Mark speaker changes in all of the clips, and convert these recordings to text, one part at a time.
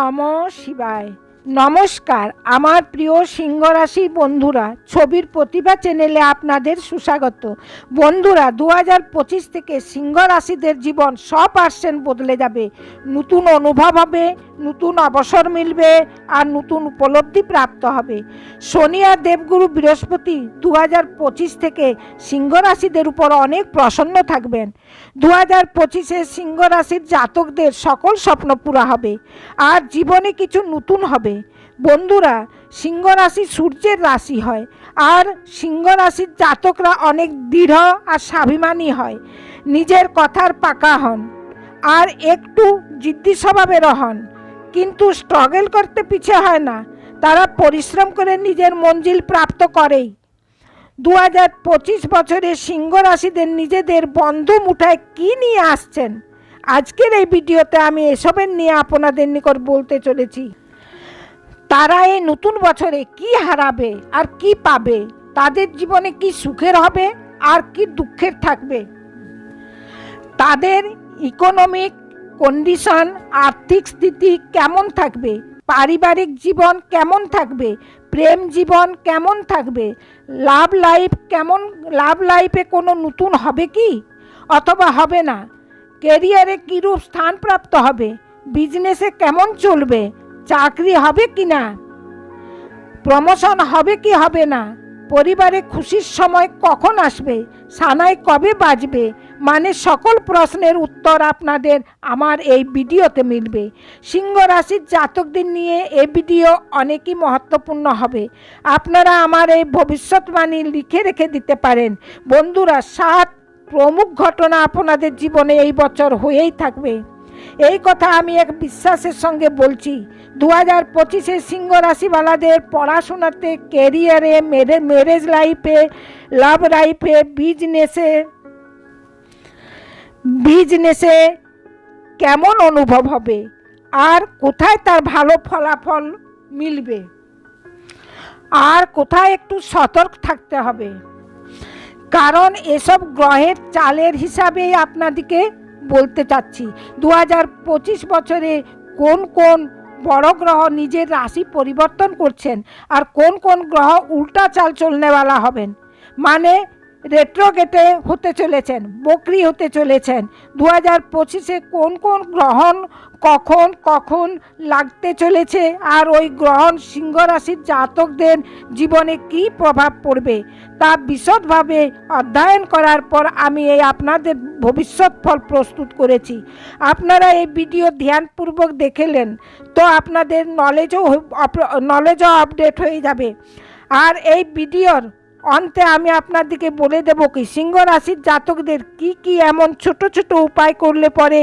Speaker 1: নম শিবায়। নমস্কার, আমার প্রিয় সিংহ রাশি বন্ধুরা, ছবির প্রতিভা চ্যানেলে আপনাদের সুস্বাগত। বন্ধুরা দু পঁচিশ থেকে সিংহ রাশিদের জীবন শ পার্সেন্ট বদলে যাবে। নতুন অনুভব হবে, নতুন অবসর মিলবে আর নতুন উপলব্ধি প্রাপ্ত হবে। শনি আর দেবগুরু বৃহস্পতি দু পঁচিশ থেকে সিংহ রাশিদের উপর অনেক প্রসন্ন থাকবেন। দু হাজার পঁচিশে সিংহ রাশির জাতকদের সকল স্বপ্ন পুরা হবে। আর জীবনে কিছু নতুন হবে। বন্ধুরা সিংহ রাশি সূর্যের রাশি হয় আর সিংহ রাশির জাতকরা অনেক দৃঢ় আর স্বাভিমানী হয়। নিজের কথার পাকা হন আর একটু জিদ্দি স্বভাবেরও হন। কিন্তু স্ট্রাগল করতে পিছে হয় না, তারা পরিশ্রম করে নিজের মঞ্জিল প্রাপ্ত করেই। দু হাজার পঁচিশ বছরে সিংহ রাশিদের নিজেদের বন্ধ মুঠায় কি নিয়ে আসছেন? আজকের এই ভিডিওতে আমি এসবের নিয়ে আপনাদের নিকট বলতে চলেছি। তারা এই নতুন বছরে কি হারাবে আর কি পাবে? তাদের জীবনে কি সুখের হবে আর কি দুঃখের থাকবে? তাদের ইকোনমিক কন্ডিশন আর্থিক স্থিতি কেমন থাকবে? পারিবারিক জীবন কেমন থাকবে? প্রেম জীবন কেমন থাকবে? লাভ লাইফ কেমন লাভ লাইফে কোনো নতুন হবে কি? অথবা হবে না। কেরিয়ারে কীরূপ স্থান প্রাপ্ত হবে বিজনেসে কেমন চলবে? চাকরি হবে কি না? প্রমোশন হবে কি হবে না? পরিবারে খুশির সময় কখন আসবে? সানাই কবে বাজবে? মানে সকল প্রশ্নের উত্তর আপনাদের আমার এই ভিডিওতে মিলবে। সিংহ রাশির জাতকদের নিয়ে এই ভিডিও অনেকই মহত্বপূর্ণ হবে। আপনারা আমার এই ভবিষ্যৎবাণী লিখে রেখে দিতে পারেন। বন্ধুরা, সাত প্রমুখ ঘটনা আপনাদের জীবনে এই বছর হয়েই থাকবে। এই কথা আমি এক বিশ্বাসের সঙ্গে বলছি। দু হাজার পঁচিশে সিংহ রাশিওয়ালাদের পড়াশোনাতে কেরিয়ারে মেরে ম্যারেজ লাইফে লাভ লাইফে বিজনেসে বিজনেসে কেমন অনুভব হবে? আর কোথায় তার ভালো ফলাফল মিলবে? আর কোথায় একটু সতর্ক থাকতে হবে? কারণ এসব গ্রহের চালের হিসাবেই আপনাদেরকে বলতে চাচ্ছি দু হাজার পঁচিশ বছরে কোন কোন বড় গ্রহ নিজের রাশি পরিবর্তন করছেন আর কোন কোন গ্রহ উল্টা চাল চলনেওয়ালা হবেন? মানে রেট্রোগেটে হতে চলেছেন, বকরি হতে চলেছেন। দু হাজার পঁচিশে কোন কোন গ্রহণ কখন কখন লাগতে চলেছে আর ওই গ্রহণ সিংহ রাশির জাতকদের জীবনে কী প্রভাব পড়বে তা বিশদভাবে অধ্যয়ন করার পর আমি এই আপনাদের ভবিষ্যৎ ফল প্রস্তুত করেছি। আপনারা এই ভিডিও ধ্যানপূর্বক দেখেলেন, তো আপনাদের নলেজও নলেজও আপডেট হয়ে যাবে। আর এই ভিডিওর অন্তে আমি আপনাদেরকে বলে দেবো কি সিংহ রাশির জাতকদের কি কি এমন ছোট ছোট উপায় করলে পরে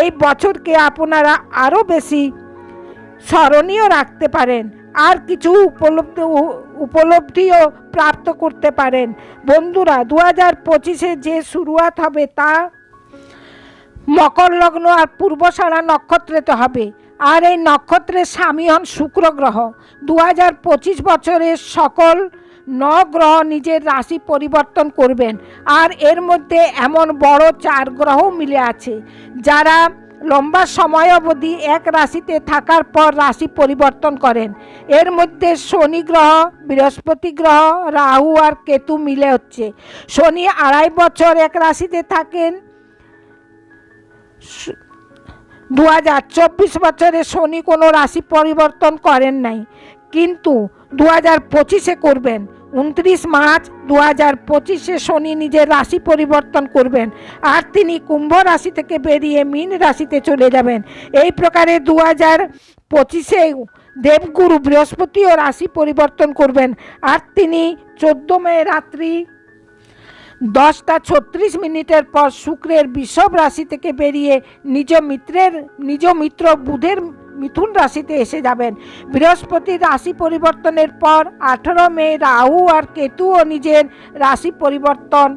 Speaker 1: এই বছরকে আপনারা আরও বেশি স্মরণীয় রাখতে পারেন, আর কিছু উপলব্ধি উপলব্ধিও প্রাপ্ত করতে পারেন। বন্ধুরা দু হাজার পঁচিশে যে শুরুয়াত হবে তা মকর লগ্ন আর পূর্বসারা নক্ষত্রেতে হবে। আর এই নক্ষত্রের স্বামী হন শুক্র গ্রহ। দু হাজার পঁচিশ বছরের সকল ন গ্রহ নিজের রাশি পরিবর্তন করবেন। আর এর মধ্যে এমন বড় চার গ্রহ মিলে আছে, যারা লম্বা সময় অবধি এক রাশিতে থাকার পর রাশি পরিবর্তন করেন। এর মধ্যে শনি গ্রহ, বৃহস্পতি গ্রহ, রাহু আর কেতু মিলে হচ্ছে। শনি আড়াই বছর এক রাশিতে থাকেন। দু হাজার চব্বিশ বছরে শনি কোনো রাশি পরিবর্তন করেন নাই, কিন্তু দু হাজার পঁচিশে করবেন। উনত্রিশ মার্চ দু হাজার পঁচিশে শনি নিজের রাশি পরিবর্তন করবেন আর তিনি কুম্ভ রাশি থেকে বেরিয়ে মীন রাশিতে চলে যাবেন। এই প্রকারে দু হাজার পঁচিশে দেবগুরু বৃহস্পতিও রাশি পরিবর্তন করবেন। আর তিনি চোদ্দ মে রাত্রি দশটা ছত্রিশ মিনিটের পর শুক্রের বিষব রাশি থেকে বেরিয়ে নিজ মিত্রের, নিজ মিত্র বুধের মিথুন রাশিতে এসে যাবেন। বৃহস্পতির রাশি পরিবর্তনের পর আঠেরো মে রাহু আর কেতুও নিজের রাশি পরিবর্তন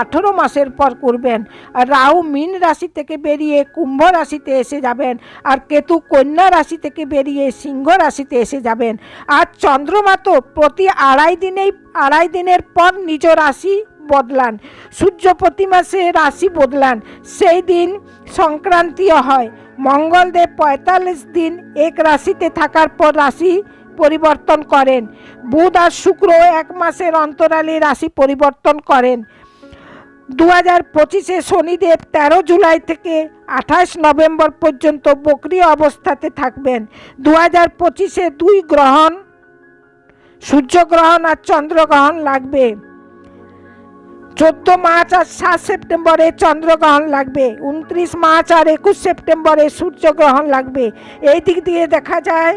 Speaker 1: আঠেরো মাসের পর করবেন। আর রাহু মীন রাশি থেকে বেরিয়ে কুম্ভ রাশিতে এসে যাবেন। আর কেতু কন্যা রাশি থেকে বেরিয়ে সিংহ রাশিতে এসে যাবেন। আর চন্দ্রমা তো প্রতি আড়াই দিনেই, আড়াই দিনের পর নিজ রাশি বদলান। সূর্য প্রতি মাসে রাশি বদলান। সেই দিন সংক্রান্তিও হয়। মঙ্গলদেব পঁয়তাল্লিশ দিন এক রাশিতে থাকার পর রাশি পরিবর্তন করেন। বুধ আর শুক্র এক মাসের অন্তরালে রাশি পরিবর্তন করেন। দু হাজার পঁচিশে শনিদেব তেরো জুলাই থেকে আঠাশ নভেম্বর পর্যন্ত বক্রি অবস্থাতে থাকবেন। দু হাজার পঁচিশে দুই গ্রহণ সূর্যগ্রহণ আর চন্দ্রগ্রহণ লাগবে। চোদ্দ মার্চ আর সাত সেপ্টেম্বরে চন্দ্রগ্রহণ লাগবে। উনত্রিশ মার্চ আর একুশ সেপ্টেম্বরে সূর্যগ্রহণ লাগবে। এই দিক দিয়ে দেখা যায়,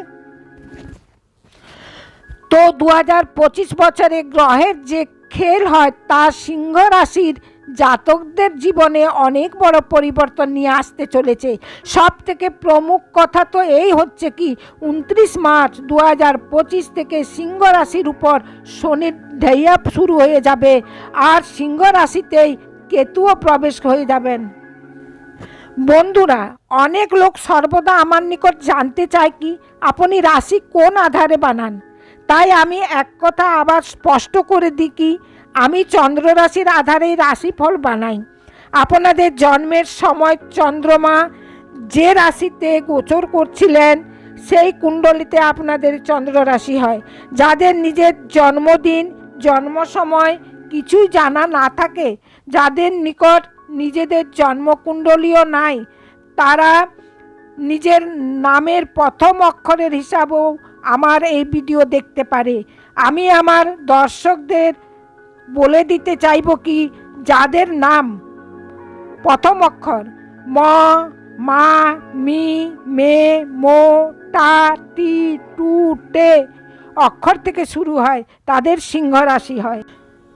Speaker 1: তো দু হাজার পঁচিশ বছরে গ্রহের যে খেল হয়, তা সিংহ রাশির জাতকদের জীবনে অনেক বড় পরিবর্তন নিয়ে আসতে চলেছে। সব থেকে প্রমুখ কথা তো এই হচ্ছে কি, উনত্রিশ মার্চ দু হাজার পঁচিশ থেকে সিংহ রাশির উপর শনির ঢেইয়া শুরু হয়ে যাবে আর সিংহ রাশিতেই কেতুও প্রবেশ হয়ে যাবেন। বন্ধুরা, অনেক লোক সর্বদা আমার নিকট জানতে চায় কি, আপনি রাশি কোন আধারে বানান? তাই আমি এক কথা আবার স্পষ্ট করে দিই কি আমি চন্দ্র রাশির আধারেই রাশিফল বানাই। আপনাদের জন্মের সময় চন্দ্রমা যে রাশিতে গোচর করছিলেন, সেই কুণ্ডলিতে আপনাদের চন্দ্র রাশি হয়। যাদের নিজের জন্মদিন জন্ম সময় কিছুই জানা না থাকে, যাদের নিকট নিজেদের জন্মকুণ্ডলীও নাই, তারা নিজের নামের প্রথম অক্ষরের হিসাবেও আমার এই ভিডিও দেখতে পারে। আমি আমার দর্শকদের বলে দিতে চাইব কি? যাদের নাম। প্রথম অক্ষর, ম, মা, মি, মে, মো, টা, টি, টু, টে। অক্ষর থেকে শুরু হয়, তাদের সিংহ রাশি হয়।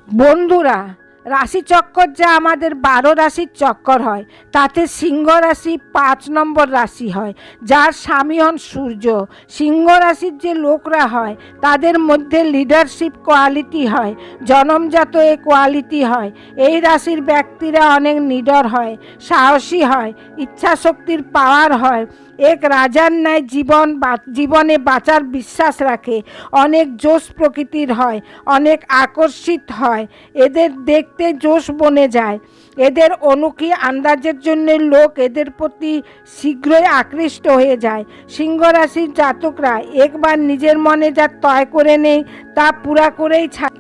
Speaker 1: বন্ধুরা রাশি চক্কর যা আমাদের বারো রাশির চক্কর হয়, তাতে সিংহ রাশি পাঁচ নম্বর রাশি হয়, যার স্বামী হন সূর্য। সিংহ রাশির যে লোকরা হয়, তাদের মধ্যে লিডারশিপ কোয়ালিটি হয়, জনমজাত এ কোয়ালিটি হয়। এই রাশির ব্যক্তিরা অনেক নিডর হয়, সাহসী হয়, ইচ্ছাশক্তির পাওয়ার হয় এক রাজার ন্যায় জীবন জীবনে বাঁচার বিশ্বাস রাখে। অনেক জোশ প্রকৃতির হয়, অনেক আকর্ষিত হয়। এদের দেখতে জোশ বনে যায়। এদের অনুকি আন্দাজের জন্য লোক এদের প্রতি শীঘ্রই আকৃষ্ট হয়ে যায়। সিংহ রাশির জাতকরা একবার নিজের মনে যা তয় করে নেই তা পুরা করেই ছাড়।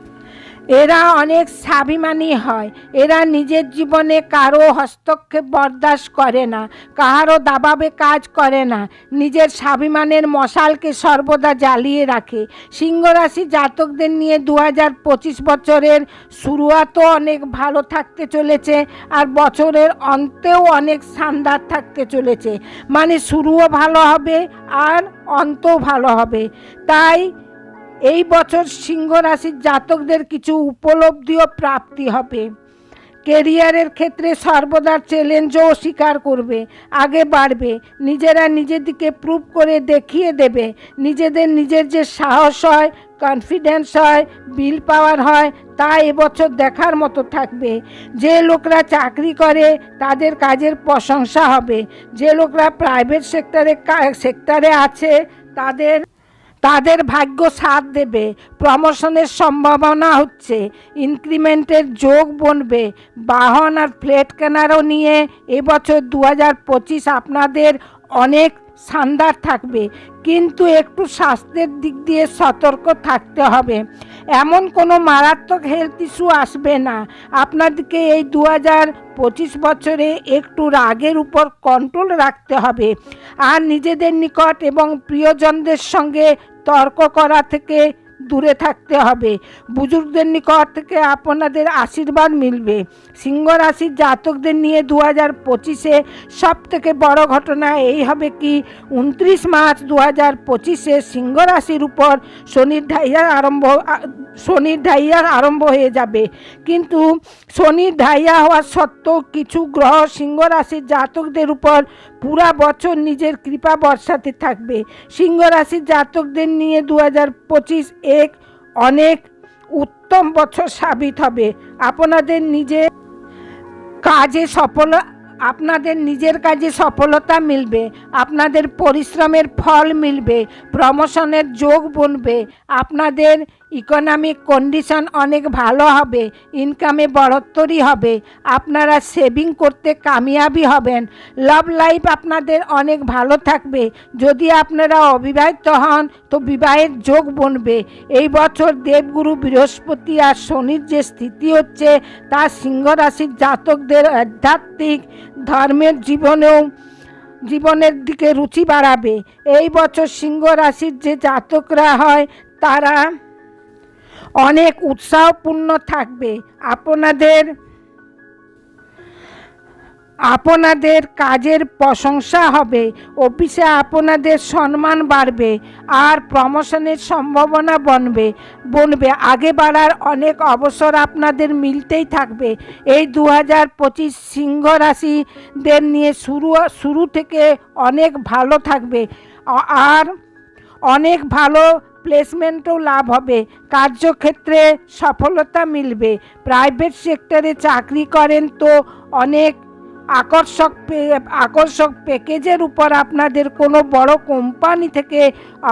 Speaker 1: এরা অনেক স্বাভিমানী হয়। এরা নিজের জীবনে কারও হস্তক্ষেপ বরদাস্ত করে না, কাহারও দাবাবে কাজ করে না। নিজের স্বাভিমানের মশালকে সর্বদা জ্বালিয়ে রাখে। সিংহরাশি জাতকদের নিয়ে দু পঁচিশ বছরের শুরুয়াতও অনেক ভালো থাকতে চলেছে আর বছরের অন্তেও অনেক শানদার থাকতে চলেছে। মানে শুরুও ভালো হবে আর অন্তও ভালো হবে। তাই এই বছর সিংহ রাশির জাতকদের কিছু উপলব্ধিও প্রাপ্তি হবে। কেরিয়ারের ক্ষেত্রে সর্বদা চ্যালেঞ্জও স্বীকার করবে, আগে বাড়বে, নিজেরা নিজেদেরকে প্রুভ করে দেখিয়ে দেবে, নিজেদের নিজের যে সাহস হয় কনফিডেন্স হয় বিল পাওয়ার হয়, তা এবছর দেখার মতো থাকবে। যে লোকরা চাকরি করে, তাদের কাজের প্রশংসা হবে। যে লোকরা প্রাইভেট সেক্টরে সেক্টরে আছে, তাদের তাদের ভাগ্য সাথ দেবে প্রমোশনের সম্ভাবনা হচ্ছে ইনক্রিমেন্টের যোগ বনবে, বাহন আর ফ্ল্যাট কেনারও নিয়ে এবছর দু হাজার পঁচিশ আপনাদের অনেক শানদার থাকবে, কিন্তু একটু স্বাস্থ্যের দিক দিয়ে সতর্ক থাকতে হবে। এমন কোনো মারাত্মক হেলথ ইস্যু আসবে না। আপনাদেরকে এই দু হাজার পঁচিশ বছরে একটু রাগের উপর কন্ট্রোল রাখতে হবে। আর নিজেদের নিকট এবং প্রিয়জনদের সঙ্গে তর্ক করা থেকে দূরে থাকতে হবে। বুজুর্গদের নিকট থেকে আপনাদের আশীর্বাদ মিলবে। সিংহ রাশির জাতকদের নিয়ে দু হাজার পঁচিশে সব থেকে বড় ঘটনা এই হবে কি, উনত্রিশ মার্চ দু হাজার পঁচিশে সিংহ রাশির উপর শনির ঢাইয়ার আরম্ভ, শনির ঢাইয়ার আরম্ভ হয়ে যাবে। কিন্তু শনির ঢাইয়া হওয়ার সত্ত্বেও কিছু গ্রহ সিংহ রাশির জাতকদের উপর পুরা বছর নিজের কৃপা বর্ষাতে থাকবে। সিংহ রাশির জাতকদের নিয়ে দু এক অনেক উত্তম বছর সাবিত হবে। আপনাদের নিজের কাজে সফল, আপনাদের নিজের কাজে সফলতা মিলবে, আপনাদের পরিশ্রমের ফল মিলবে, প্রমোশনের যোগ বনবে, আপনাদের ইকোনমিক কন্ডিশন অনেক ভালো হবে ইনকামে বড়ত্বরই হবে, আপনারা সেভিং করতে কামিয়াবি হবেন লাভ লাইফ আপনাদের অনেক ভালো থাকবে, যদি আপনারা অবিবাহিত হন তো বিবাহের যোগ বনবে, এই বছর দেবগুরু বৃহস্পতি আর শনির যে স্থিতি হচ্ছে তা সিংহ রাশির জাতকদের আধ্যাত্মিক ধর্মের জীবনেও, জীবনের দিকে রুচি বাড়াবে, এই বছর সিংহ রাশির যে জাতকরা হয় তারা অনেক উৎসাহপূর্ণ থাকবে। আপনাদের আপনাদের কাজের প্রশংসা হবে। অফিসে আপনাদের সম্মান বাড়বে আর প্রমোশনের সম্ভাবনা বনবে বনবে। আগে বাড়ার অনেক অবসর আপনাদের মিলতেই থাকবে। এই দু হাজার পঁচিশ সিংহ রাশিদের নিয়ে শুরু শুরু থেকে অনেক ভালো থাকবে। আর অনেক ভালো প্লেসমেন্টও লাভ হবে। কার্যক্ষেত্রে সফলতা মিলবে। প্রাইভেট সেক্টরে চাকরি করেন তো অনেক আকর্ষক আকর্ষক প্যাকেজের উপর আপনাদের কোনো বড় কোম্পানি থেকে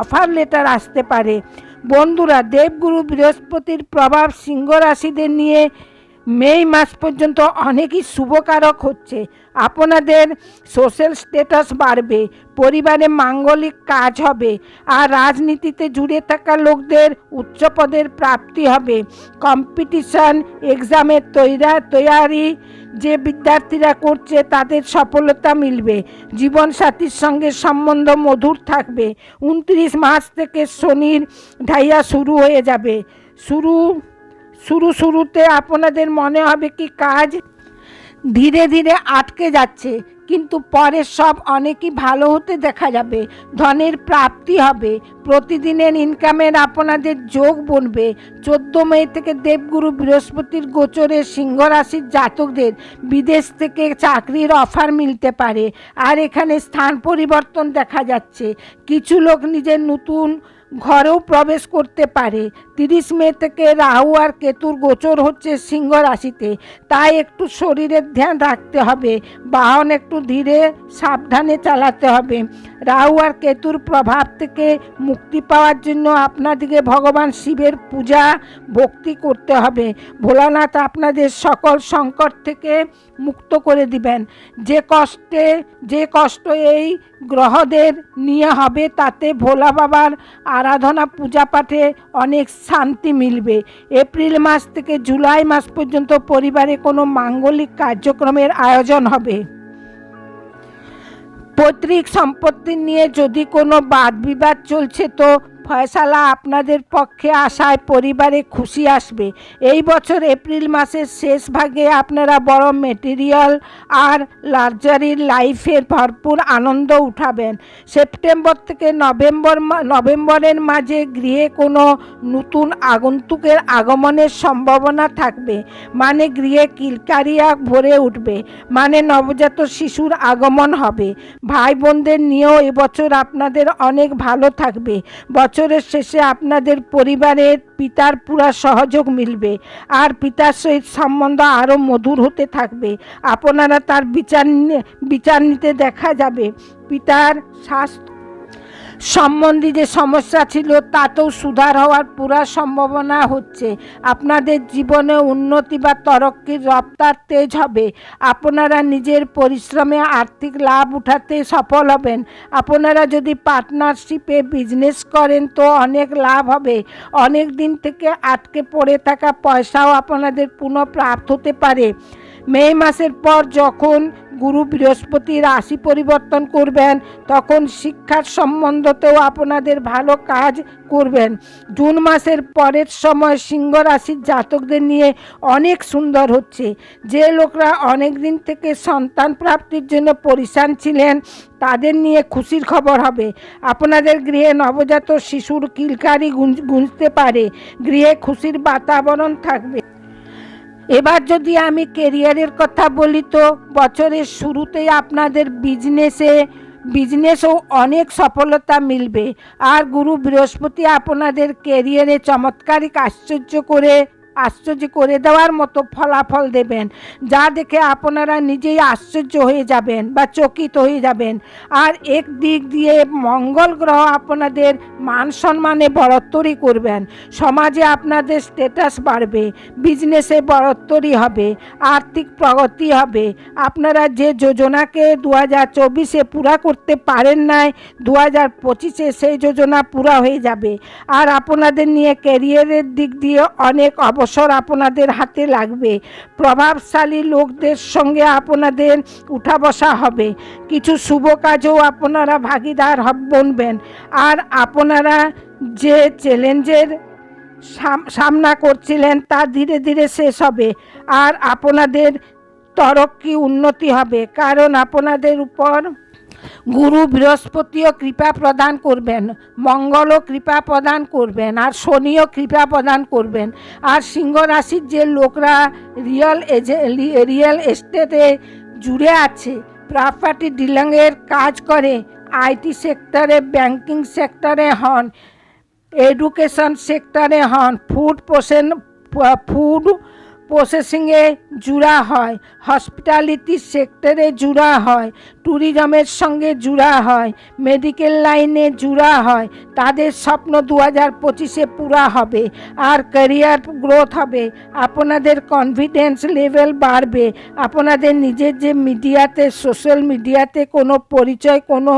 Speaker 1: অফার লেটার আসতে পারে। বন্ধুরা, দেবগুরু বৃহস্পতির প্রভাব সিংহ নিয়ে মে মাস পর্যন্ত অনেকই শুভকারক হচ্ছে। আপনাদের সোশ্যাল স্ট্যাটাস বাড়বে, পরিবারে মাঙ্গলিক কাজ হবে, আর রাজনীতিতে জুড়ে থাকা লোকদের উচ্চ পদের প্রাপ্তি হবে। কম্পিটিশন এক্সামের তৈরা, তৈয়ারি যে বিদ্যার্থীরা করছে তাদের সফলতা মিলবে। জীবনসাথীর সঙ্গে সম্বন্ধ মধুর থাকবে। উনত্রিশ মাস থেকে শনির ঢাইয়া শুরু হয়ে যাবে। শুরু শুরু শুরুতে আপনাদের মনে হবে কি কাজ? ধীরে ধীরে আটকে যাচ্ছে, কিন্তু পরে সব অনেকই ভালো হতে দেখা যাবে, ধনের প্রাপ্তি হবে। প্রতিদিনের ইনকামের আপনাদের যোগ বনবে। চোদ্দ মে থেকে দেবগুরু বৃহস্পতির গোচরে সিংহ রাশির জাতকদের বিদেশ থেকে চাকরির অফার মিলতে পারে। আর এখানে স্থান পরিবর্তন দেখা যাচ্ছে। কিছু লোক নিজের নতুন ঘরেও প্রবেশ করতে পারে। তিরিশ মে থেকে রাহু আর কেতুর গোচর হচ্ছে সিংহ রাশিতে। তাই একটু শরীরের ধ্যান রাখতে হবে। বাহন একটু ধীরে সাবধানে চালাতে হবে। রাহু আর কেতুর প্রভাব থেকে মুক্তি পাওয়ার জন্য আপনাদেরকে ভগবান শিবের পূজা, ভক্তি করতে হবে। ভোলানাথ আপনাদের সকল সংকট থেকে মুক্ত করে দিবেন। যে কষ্টে, যে কষ্ট এই গ্রহদের নিয়ে হবে, তাতে ভোলা বাবার আরাধনা, পূজা পাঠে অনেক শান্তি মিলবে। এপ্রিল মাস থেকে জুলাই মাস পর্যন্ত পরিবারে কোনো মাঙ্গলিক কার্যক্রমের আয়োজন হবে। পৈতৃক সম্পত্তি নিয়ে যদি কোনো বাদ বিবাদ চলছে তো ফয়সালা আপনাদের পক্ষে আসায় পরিবারে খুশি আসবে। এই বছর এপ্রিল মাসের শেষ ভাগে আপনারা বড় মেটেরিয়াল আর লার্জারির লাইফের ভরপুর আনন্দ উঠাবেন। সেপ্টেম্বর থেকে নভেম্বর নভেম্বরের মাঝে গৃহে কোনো নতুন আগন্তুকের আগমনের সম্ভাবনা থাকবে। মানে গৃহে কিলকারিয়া ভরে উঠবে। মানে নবজাত শিশুর আগমন হবে। ভাই বোনদের নিয়েও এবছর আপনাদের অনেক ভালো থাকবে। বছরের শেষে আপনাদের পরিবারের পিতার পুরা সহযোগ মিলবে। আর পিতার সহিত সম্বন্ধ আরও মধুর হতে থাকবে। আপনারা তার বিচার বিচার নিতে দেখা যাবে। পিতার স্বাস্থ্য সম্বন্ধী যে সমস্যা ছিল, তাতেও সুধার হওয়ার পুরা সম্ভাবনা হচ্ছে। আপনাদের জীবনে উন্নতি বা তরক্কির রপ্তার তেজ হবে। আপনারা নিজের পরিশ্রমে আর্থিক লাভ উঠাতে সফল হবেন। আপনারা যদি পার্টনারশিপে বিজনেস করেন, তো অনেক লাভ হবে। অনেক দিন থেকে আটকে পড়ে থাকা পয়সাও আপনাদের পুনঃপ্রাপ্ত হতে পারে। মে মাসের পর যখন গুরু বৃহস্পতি রাশি পরিবর্তন করবেন, তখন শিক্ষার সম্বন্ধতেও আপনাদের ভালো কাজ করবেন। জুন মাসের পরের সময় সিংহ রাশির জাতকদের নিয়ে অনেক সুন্দর হচ্ছে। যে লোকরা অনেক দিন থেকে সন্তান প্রাপ্তির জন্য পরিশান ছিলেন, তাদের নিয়ে খুশির খবর হবে। আপনাদের গৃহে নবজাত শিশুর কিলকারি গুঞ্জতে পারে। গৃহে খুশির বাতাবরণ থাকবে। এবার যদি আমি কেরিয়ারের কথা বলি তো, বছরের শুরুতেই আপনাদের বিজনেসে বিজনেসও অনেক সফলতা মিলবে। আর গুরু বৃহস্পতি আপনাদের কেরিয়ারে চমৎকারিক আশ্চর্য করে আশ্চর্য করে দেওয়ার মতো ফলাফল দেবেন। যা দেখে আপনারা নিজেই আশ্চর্য হয়ে যাবেন বা চকিত হয়ে যাবেন। আর এক দিক দিয়ে মঙ্গল গ্রহ আপনাদের মান সম্মানে বড়ত্তরি করবেন। সমাজে আপনাদের স্ট্যাটাস বাড়বে বিজনেসে বড়ত্তরি হবে, আর্থিক প্রগতি হবে। আপনারা যে যোজনাকে দু হাজার চব্বিশে পুরা করতে পারেন নাই দু হাজার পঁচিশে সেই যোজনা পুরা হয়ে যাবে। আর আপনাদের নিয়ে ক্যারিয়ারের দিক দিয়ে অনেক অবসর আপনাদের হাতে লাগবে। প্রভাবশালী লোকদের সঙ্গে আপনাদের উঠা বসা হবে। কিছু শুভ কাজেও আপনারা ভাগিদার বনবেন। আর আপনারা যে চ্যালেঞ্জের সাম- সামনা করছিলেন তা ধীরে ধীরে শেষ হবে। আর আপনাদের তরক্কি উন্নতি হবে। কারণ আপনাদের উপর গুরু বৃহস্পতিও কৃপা প্রদান করবেন, মঙ্গলও কৃপা প্রদান করবেন, আর শনিও কৃপা প্রদান করবেন। আর সিংহ রাশির যে লোকরা রিয়েল এজে রিয়েল এস্টেটে জুড়ে আছে, প্রপার্টি ডিলিংয়ের কাজ করে, আইটি সেক্টরে, ব্যাংকিং সেক্টরে হন, এডুকেশন সেক্টরে হন, ফুড প্রসেন ফুড প্রসেসিংয়ে জুড়া হয় হসপিটালিটি সেক্টরে জুড়া হয় ট্যুরিজমের সঙ্গে জুড়া হয় মেডিকেল লাইনে জুড়া হয়, তাদের স্বপ্ন দু হাজার পঁচিশে পুরা হবে, আর ক্যারিয়ার গ্রোথ হবে, আপনাদের কনফিডেন্স লেভেল বাড়বে, আপনাদের নিজের যে মিডিয়াতে সোশ্যাল মিডিয়াতে কোনো পরিচয়, কোনো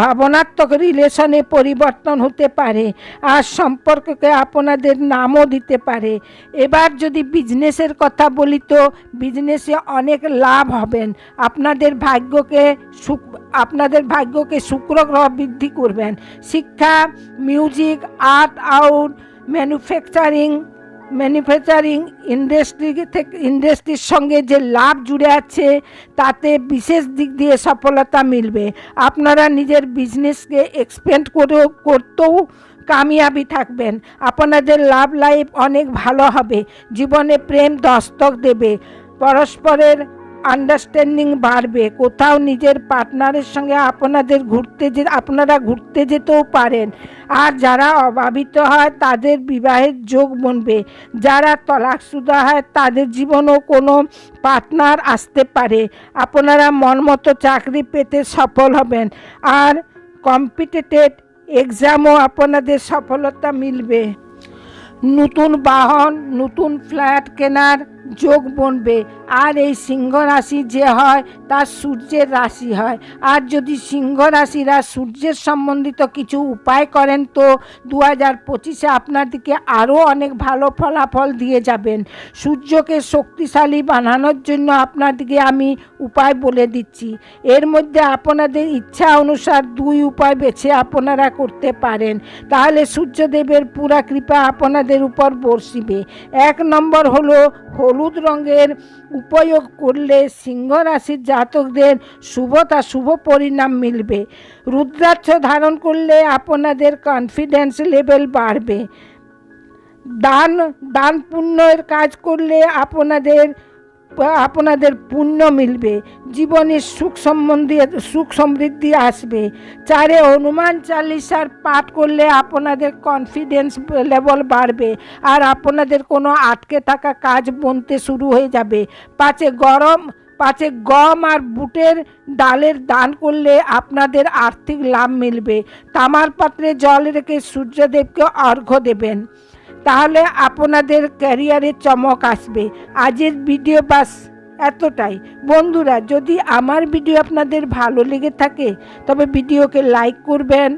Speaker 1: ভাবনাত্মক রিলেশনে পরিবর্তন হতে পারে, আর সম্পর্ককে আপনাদের নামও দিতে পারে, এবার যদি বিজনেসের কথা বলি তো বিজনেসে অনেক লাভ হবেন। আপনাদের ভাগ্যকে আপনাদের ভাগ্যকে শুক্র গ্রহ বৃদ্ধি করবেন। শিক্ষা music art out manufacturing manufacturing industry থেকে ইন্ডাস্ট্রির সঙ্গে যে লাভ জুড়ে আছে, তাতে বিশেষ দিক দিয়ে সফলতা মিলবে। আপনারা নিজের বিজনেসকে এক্সপেন্ড করেও, করতেও কামিয়াবি থাকবেন। আপনাদের লাভ লাইফ অনেক ভালো হবে। জীবনে প্রেম দস্তক দেবে। পরস্পরের আন্ডারস্ট্যান্ডিং বাড়বে। কোথাও নিজের পার্টনারের সঙ্গে আপনাদের ঘুরতে যে আপনারা ঘুরতে যেতেও পারেন। আর যারা অভাবিত হয়, তাদের বিবাহের যোগ বনবে। যারা তলাকসুদা হয়, তাদের জীবনেও কোনো পার্টনার আসতে পারে। আপনারা মন মতো চাকরি পেতে সফল হবেন। আর কম্পিটিটেড এক্সামও আপনাদের সফলতা মিলবে। নতুন বাহন নতুন ফ্ল্যাট কেনার যোগ বনবে। আর এই সিংহ রাশি যে হয়, তার সূর্যের রাশি হয়। আর যদি সিংহ রাশিরা সূর্যের সম্বন্ধিত কিছু উপায় করেন তো দু হাজার পঁচিশে আপনার দিকে আরও অনেক ভালো ফলাফল দিয়ে যাবেন। সূর্যকে শক্তিশালী বানানোর জন্য আপনার দিকে আমি উপায় বলে দিচ্ছি। এর মধ্যে আপনাদের ইচ্ছা অনুসার দুই উপায় বেছে আপনারা করতে পারেন। তাহলে সূর্যদেবের পুরা কৃপা আপনাদের উপর বর্ষিবে। এক নম্বর হলো হলুদ রঙের উপয়োগ করলে সিংহ রাশির জাতকদের শুভতা শুভ পরিণাম মিলবে। রুদ্রাক্ষ ধারণ করলে আপনাদের কনফিডেন্স লেভেল বাড়বে। দান দান পুণ্যের কাজ করলে আপনাদের আপনাদের পুণ্য মিলবে জীবনের সুখ সম্বন্ধে, সুখ সমৃদ্ধি আসবে। চারে হনুমান চালিসার পাঠ করলে আপনাদের কনফিডেন্স লেভেল বাড়বে আর আপনাদের কোনো আটকে থাকা কাজ বনতে শুরু হয়ে যাবে। পাঁচে গরম পাঁচে গম আর বুটের ডালের দান করলে আপনাদের আর্থিক লাভ মিলবে। তামার পাত্রে জল রেখে সূর্যদেবকে অর্ঘ্য দেবেন। তাহলে আপনাদের ক্যারিয়ারে চমক আসবে। আজের ভিডিও বাস এতটাই। বন্ধুরা, যদি আমার ভিডিও আপনাদের ভালো লেগে থাকে, তবে ভিডিওকে লাইক করবেন,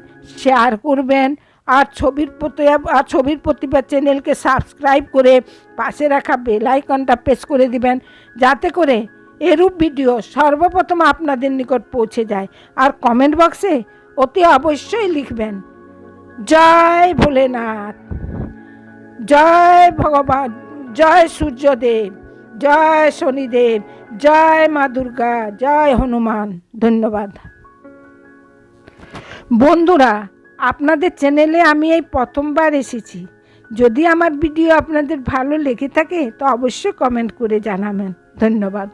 Speaker 1: শেয়ার করবেন, আর ছবির প্রতি আর ছবির প্রতিভা চ্যানেলকে সাবস্ক্রাইব করে পাশে রাখা বেল আইকনটা প্রেস করে দিবেন, যাতে করে এরূপ ভিডিও সর্বপ্রথম আপনাদের নিকট পৌঁছে যায়। আর কমেন্ট বক্সে অতি অবশ্যই লিখবেন। জয় ভোলেনাথ। জয় ভগবান, জয় সূর্যদেব, জয় শনিদেব, জয় মা দুর্গা, জয় হনুমান। ধন্যবাদ। বন্ধুরা, আপনাদের চ্যানেলে আমি এই প্রথমবার এসেছি। যদি আমার ভিডিও আপনাদের ভালো লেগে থাকে, তো অবশ্যই কমেন্ট করে জানাবেন। ধন্যবাদ।